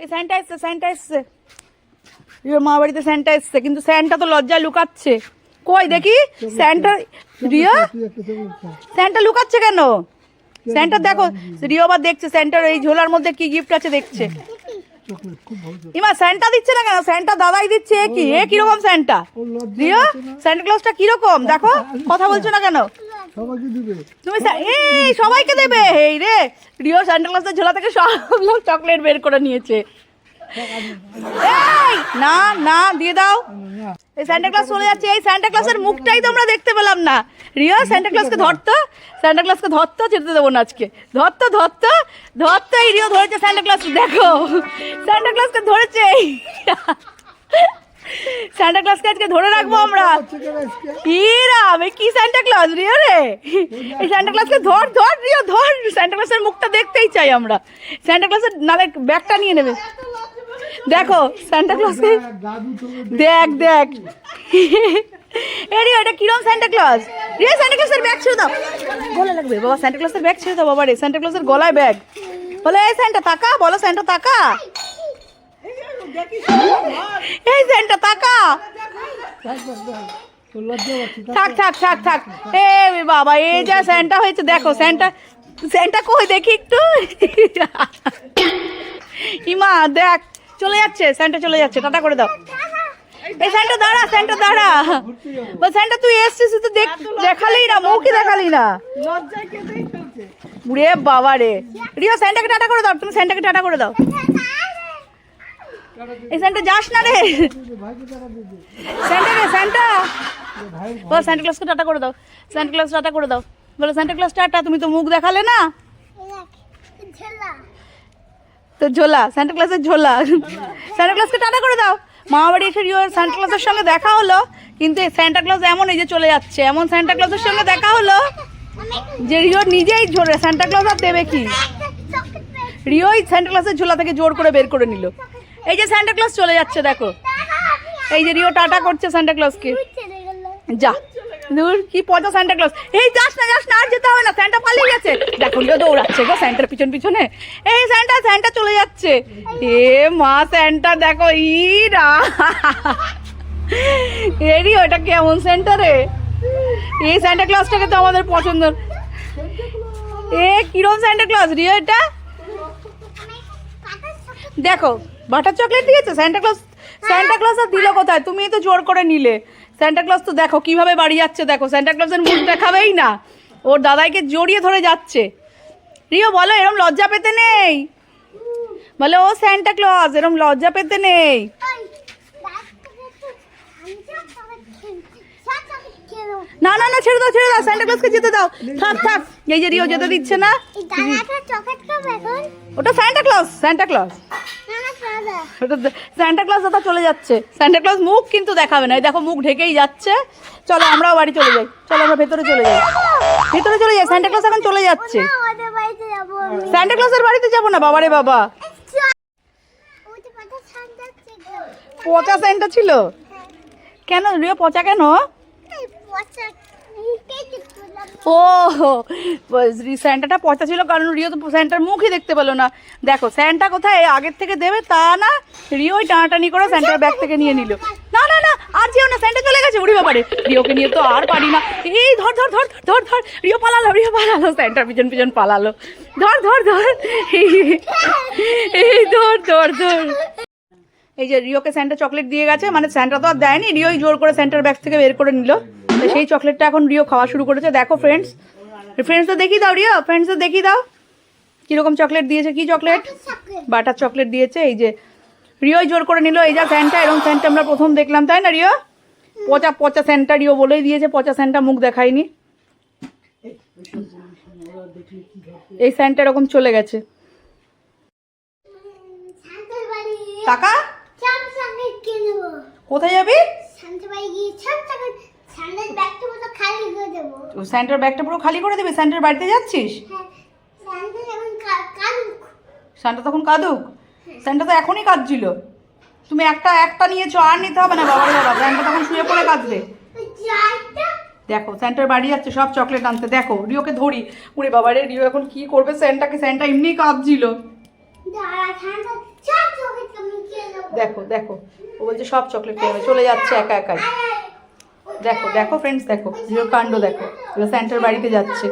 এই স্যান্টা এসছে স্যান্টা এসছে। মা বাড়িতে স্যান্টা কিন্তু স্যান্টা তো লজ্জায় লুকাচ্ছে। কই দেখি? স্যান্টা রিয়া? স্যান্টা লুকাচ্ছে কেন? স্যান্টা দেখো রিও আবার দেখছে স্যান্টার এই ঝোলার মধ্যে কি গিফট আছে দেখছে। ইমা স্যান্টা দিচ্ছে না কেন? স্যান্টা দাদাই দিচ্ছে কি? এ কীরকম স্যান্টা রিও স্যান্টা ক্লজটা কীরকম? দেখো, কথা বলছো না কেন? সবাইকে দিবে। তুমি এই, সবাইকে দেবে। এই রে, রিও স্যান্টা ক্লজের ঝোলা থেকে সব লোক চকলেট বের করে নিয়েছে। না না, দিয়ে দাও। এই সান্টা ক্লাস চলে যাচ্ছে। এই সান্টা ক্লাসের মুখটাই তোমরা দেখতে পেলাম না। রিয়া সান্টা ক্লাসকে ধরতো সান্টা ক্লাসকে ধরতো যেতে দেবো না আজকে। ধরতো ধরতো ধরতো এই রিও ধরেছে সান্টা ক্লাস দেখো সান্টা ক্লাসকে ধরেছে। সান্টা ক্লাসকে আজকে ধরে রাখব আমরা? ইরা আমি কি সান্টা ক্লাস রিও রে? এই সান্টা ক্লাসকে ধর ধর রিও ধর। সান্টা ক্লাসের মুখটা দেখতেই চাই আমরা। সান্টা ক্লাসের নালে ব্যাগটা নিয়ে নেবে। দেখো সান্টা ক্লাসকে দেখ দেখ। এরি এটা কিরম সান্টা ক্লজ রে সান্টা ক্লজের ব্যাগ ছেড়ে দাও। গলা লাগবে বাবা সান্টা ক্লজের ব্যাগ ছেড়ে দাও বাবা রে। সান্টা ক্লজের গলায় ব্যাগ। বলে এই সান্টা তাকা বলো সান্টা তাকা। এই সান্টা তাকা। থাক থাক থাক থাক। এ বাবা এই যা স্যান্টা হয়েছে দেখো স্যান্টা স্যান্টা কই দেখি একটু। ইমা দেখ চলে যাচ্ছে স্যান্টা চলে যাচ্ছে টাটা করে দাও। এই স্যান্টা দাঁড়া স্যান্টা দাঁড়া। বল স্যান্টা তুই এসছিস তো দেখ দেখালি না মুখই দেখালি না। রে বাবা রে রিয়া স্যান্টাকে টাটা করে দাও তুমি স্যান্টাকে টাটা করে দাও। এই স্যান্টা যাস না রে স্যান্টা রে স্যান্টা ভাই বলো ক্লাসকে টাটা করে দাও সান্টা ক্লাস টাটা করে দাও বলো সান্টা ক্লাস টাটা তুমি তো মুখ দেখালে না তো ঝোলা সান্টা ক্লাসের ঝোলা সান্টা ক্লাসকে টাটা করে দাও মা বাড়ি এসে রিও সান্টা ক্লাসের সঙ্গে দেখা হলো কিন্তু এই ক্লাস এমন এই যে চলে যাচ্ছে এমন সান্টা ক্লাসের সঙ্গে দেখা হলো যে রিও নিজেই ঝোলে সান্টা ক্লাস আর দেবে কি রিওই সান্টা ক্লাসের ঝোলা থেকে জোর করে বের করে নিল এই যে সান্টা ক্লাস চলে যাচ্ছে, দেখো। এই যে রিও টাটা করছে সান্টা ক্লাসকে যা। দূর, কি পচা সান্টা ক্লজ এই যাস না যাস না, আর যেতে হবে না স্যান্টা পালিয়ে গেছে। দেখো লিও দৌড়াচ্ছে গো স্যান্টার পিছন পিছনে। এই স্যান্টা স্যান্টা চলে যাচ্ছে। এ মা স্যান্টা দেখো ই রা এরি ওটা কেমন সেন্টারে এই স্যান্টা ক্লজটাকে তো আমাদের পছন্দ। এ, কিরম স্যান্টা ক্লজ রিও এটা? দেখো বাটার চকলেট দিয়েছে? স্যান্টা ক্লজ স্যান্টা ক্লজ আর দিল কোথায়? তুমি তো জোর করে নিলে। স্যান্টা ক্লজ তো দেখো কীভাবে বাড়ি যাচ্ছে দেখো। স্যান্টা ক্লজের মুখ দেখাবেই না। ওর দাদাইকে জড়িয়ে ধরে যাচ্ছে। রিও বলো এরম লজ্জা পেতে নেই? বলে ও স্যান্টা ক্লজ এরম লজ্জা পেতে নেই। না না না ছেড়ে দাও ছেড়ে দাও স্যান্টা ক্লজকে যেতে দাও। থাক থাক। এই যে রিও যেতে দিচ্ছে না। ওটা স্যান্টা ক্লজ স্যান্টা ওটা স্যান্টা ক্লজ দাদা চলে যাচ্ছে। স্যান্টা ক্লজ মুখ কিন্তু দেখাবে না। দেখো মুখ ঢেকেই যাচ্ছে। চলো আমরাও বাড়ি চলে যাই। চলো আমরা ভেতরে চলে যাই। ভেতরে চলে যাই। স্যান্টা ক্লজ এখন চলে যাচ্ছে। স্যান্টা ক্লজের বাড়িতে যাব না? বাবারে বাবা। পচা স্যান্টা ছিল। কেন? রিও পচা কেন? ও স্যান্টাটা পচা ছিল কারণ রিও তো স্যান্টার মুখই দেখতে পেল না। দেখো, স্যান্টা কোথায়? আগের থেকে দেবে, তা না রিওই টানাটানি করে স্যান্টার ব্যাগ থেকে নিয়ে নিল। না না না, আর যেও না, স্যান্টা চলে গেছে উড়ি বাবারে রিওকে নিয়ে তো আর পারি না। এই ধর ধর ধর ধর ধর, রিও পালালো রিও পালালো, স্যান্টার পিছন পিছন পালালো। ধর ধর ধর এই, ধর ধর ধর। এই যে রিওকে স্যান্টা চকলেট দিয়ে গেছে মানে স্যান্টা তো আর দেয়নি রিওই জোর করে স্যান্টার ব্যাগ থেকে বের করে নিল। তো সেই চকলেটটা এখন রিও খাওয়া শুরু করেছে। দেখো ফ্রেন্ডস ফ্রেন্ডস তো দেখিয়ে দাও রিও ফ্রেন্ডস তো দেখিয়ে দাও। কীরকম চকলেট দিয়েছে কি চকলেট বাটার চকলেট দিয়েছে এই যে রিওই জোর করে নিল। এই যা স্যান্টা এরকম স্যান্টা আমরা প্রথম দেখলাম তাই না রিও পচা পচা স্যান্টা রিও বলেই দিয়েছে পচা স্যান্টা মুখ দেখায়নি। এই স্যান্টা এরকম চলে গেছে। টাকা কোথায় যাবি? ও স্যান্টার ব্যাগটা পুরো খালি করে দিবি? স্যান্টার বাড়িতে যাচ্ছিস? স্যান্টা তখন কাঁদুক? স্যান্টা তো এখনই কাঁদছিল। তুমি একটা একটা নিয়েছো আর নিতে হবে না বাবার বাবা স্যান্টা তখন শুয়ে পড়ে কাঁদবে। দেখো স্যান্টার বাড়ি যাচ্ছে সব চকলেট আনতে। দেখো রিওকে ধরি। উড়ে বাবারে রিও এখন কি করবে? স্যান্টাকে স্যান্টা এমনি কাঁদছিল দাঁড়া ঠান্ডা সব চোখে দেখো দেখো। ও বলছে, সব চকলেট খেয়ে চলে যাচ্ছে একা একাই। দেখো দেখো ফ্রেন্ডস দেখো। জিরো কাণ্ড, দেখো। এবার স্যান্টার বাড়িতে যাচ্ছে।